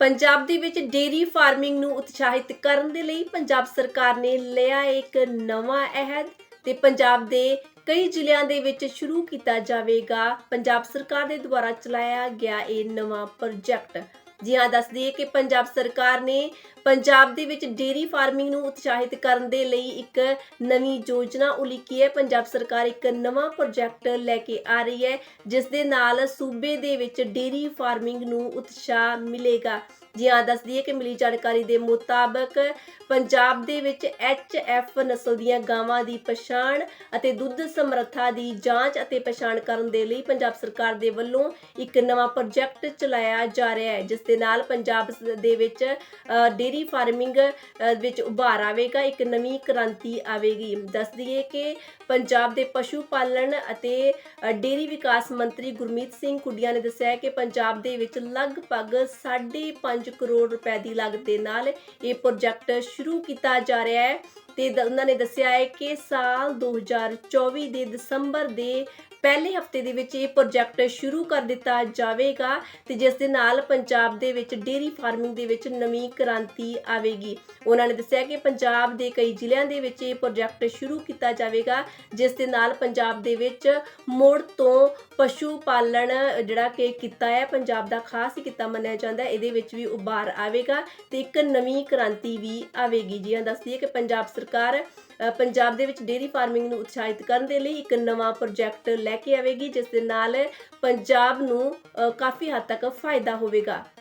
ਪੰਜਾਬ ਦੇ ਵਿੱਚ dairy farming ਨੂੰ ਉਤਸ਼ਾਹਿਤ ਕਰਨ ਦੇ ਲਈ ਪੰਜਾਬ ਸਰਕਾਰ ਨੇ ਲਿਆ ਇੱਕ ਨਵਾਂ ਅਹਿਦ ਤੇ ਪੰਜਾਬ ਦੇ ਕਈ ਜ਼ਿਲ੍ਹਿਆਂ ਦੇ ਵਿੱਚ ਸ਼ੁਰੂ ਕੀਤਾ ਜਾਵੇਗਾ। ਪੰਜਾਬ ਸਰਕਾਰ ਦੇ ਦੁਆਰਾ ਚਲਾਇਆ ਗਿਆ ਇਹ ਨਵਾਂ ਪ੍ਰੋਜੈਕਟ ਜੀ ਹਾਂ, ਦੱਸ ਦਈਏ ਕਿ ਪੰਜਾਬ ਸਰਕਾਰ ਨੇ ਪੰਜਾਬ ਦੇ ਵਿੱਚ ਡੇਰੀ ਫਾਰਮਿੰਗ ਨੂੰ ਉਤਸ਼ਾਹਿਤ ਕਰਨ ਦੇ ਲਈ ਇੱਕ ਨਵੀਂ ਯੋਜਨਾ ਉਲੀਕੀ ਹੈ। ਪੰਜਾਬ ਸਰਕਾਰ ਇੱਕ ਨਵਾਂ ਪ੍ਰੋਜੈਕਟ ਲੈ ਕੇ ਆ ਰਹੀ ਹੈ, ਜਿਸ ਦੇ ਨਾਲ ਸੂਬੇ ਦੇ ਵਿੱਚ ਡੇਰੀ ਫਾਰਮਿੰਗ ਨੂੰ ਉਤਸ਼ਾਹ ਮਿਲੇਗਾ। ਜੀ ਹਾਂ, ਦੱਸ ਦਈਏ ਕਿ ਮਿਲੀ ਜਾਣਕਾਰੀ ਦੇ ਮੁਤਾਬਕ ਪੰਜਾਬ ਦੇ ਵਿੱਚ ਐਫ ਨਸਲ ਦੀਆਂ ਗਾਵਾਂ ਦੀ ਪਛਾਣ ਅਤੇ ਦੁੱਧ ਸਮਰੱਥਾ ਦੀ ਜਾਂਚ ਅਤੇ ਪਛਾਣ ਕਰਨ ਦੇ ਲਈ ਪੰਜਾਬ ਸਰਕਾਰ ਦੇ ਵੱਲੋਂ ਇੱਕ ਨਵਾਂ ਪ੍ਰੋਜੈਕਟ ਚਲਾਇਆ ਜਾ ਰਿਹਾ ਹੈ, ਜਿਸ ਦੇ ਨਾਲ ਪੰਜਾਬ ਦੇ ਵਿੱਚ ਅ, ਡੇਰੀ ਫਾਰਮਿੰਗ ਵਿੱਚ ਉਭਾਰ ਆਵੇਗਾ ਇੱਕ ਨਵੀਂ ਕ੍ਰਾਂਤੀ ਆਵੇਗੀ। ਦੱਸ ਦਈਏ ਕਿ ਪੰਜਾਬ ਦੇ ਪਸ਼ੂ ਪਾਲਣ ਅਤੇ ਅ, ਡੇਰੀ ਵਿਕਾਸ ਮੰਤਰੀ ਗੁਰਮੀਤ ਸਿੰਘ ਕੁੱਡੀਆਂ ਨੇ ਦੱਸਿਆ ਕਿ ਪੰਜਾਬ ਦੇ ਵਿੱਚ ਲਗਭਗ 5.5 ਕਰੋੜ ਰੁਪਏ ਦੀ ਲਾਗਤ ਦੇ ਨਾਲ ਇਹ ਪ੍ਰੋਜੈਕਟ ਸ਼ੁਰੂ ਕੀਤਾ ਜਾ ਰਿਹਾ ਹੈ। ਤੇ ਦ- ਉਹਨਾਂ ਨੇ ਦੱਸਿਆ ਹੈ ਕਿ ਸਾਲ 2024 ਦੇ ਦਸੰਬਰ ਦੇ ਪਹਿਲੇ ਹਫ਼ਤੇ ਦੇ ਵਿੱਚ ਇਹ ਪ੍ਰੋਜੈਕਟ ਸ਼ੁਰੂ ਕਰ ਦਿੱਤਾ ਜਾਵੇਗਾ ਤੇ ਜਿਸ ਦੇ ਨਾਲ ਪੰਜਾਬ ਦੇ ਵਿੱਚ ਡੇਰੀ ਫਾਰਮਿੰਗ ਦੇ ਵਿੱਚ ਨਵੀਂ ਕ੍ਰਾਂਤੀ ਆਵੇਗੀ। ਉਹਨਾਂ ਨੇ ਦੱਸਿਆ ਕਿ ਪੰਜਾਬ ਦੇ ਕਈ ਜ਼ਿਲ੍ਹਿਆਂ ਦੇ ਵਿੱਚ ਇਹ ਪ੍ਰੋਜੈਕਟ ਸ਼ੁਰੂ ਕੀਤਾ ਜਾਵੇਗਾ, ਜਿਸ ਦੇ ਨਾਲ ਪੰਜਾਬ ਦੇ ਵਿੱਚ ਮੁੜ ਤੋਂ ਪਸ਼ੂ ਪਾਲਣ ਜਿਹੜਾ ਕਿ ਕੀਤਾ ਹੈ, ਪੰਜਾਬ ਦਾ ਖਾਸ ਹੀ ਕਿੱਤਾ ਮੰਨਿਆ ਜਾਂਦਾ ਹੈ, ਇਹਦੇ ਵਿੱਚ ਵੀ ਉਭਾਰ ਆਵੇਗਾ ਤੇ ਇੱਕ ਨਵੀਂ ਕ੍ਰਾਂਤੀ ਵੀ ਆਵੇਗੀ। ਜੀ ਹਾਂ ਦੱਸਦੀ ਹੈ ਕਿ ਪੰਜਾਬ ਸਰਕਾਰ ਸਰਕਾਰ ਪੰਜਾਬ ਦੇ ਵਿੱਚ ਡੇਰੀ ਫਾਰਮਿੰਗ ਨੂੰ ਉਤਸ਼ਾਹਿਤ ਕਰਨ ਦੇ ਲਈ ਇੱਕ ਨਵਾਂ ਪ੍ਰੋਜੈਕਟ ਲੈ ਕੇ ਆਵੇਗੀ, ਜਿਸ ਦੇ ਨਾਲ ਪੰਜਾਬ ਨੂੰ ਕਾਫੀ ਹੱਦ ਤੱਕ ਫਾਇਦਾ ਹੋਵੇਗਾ।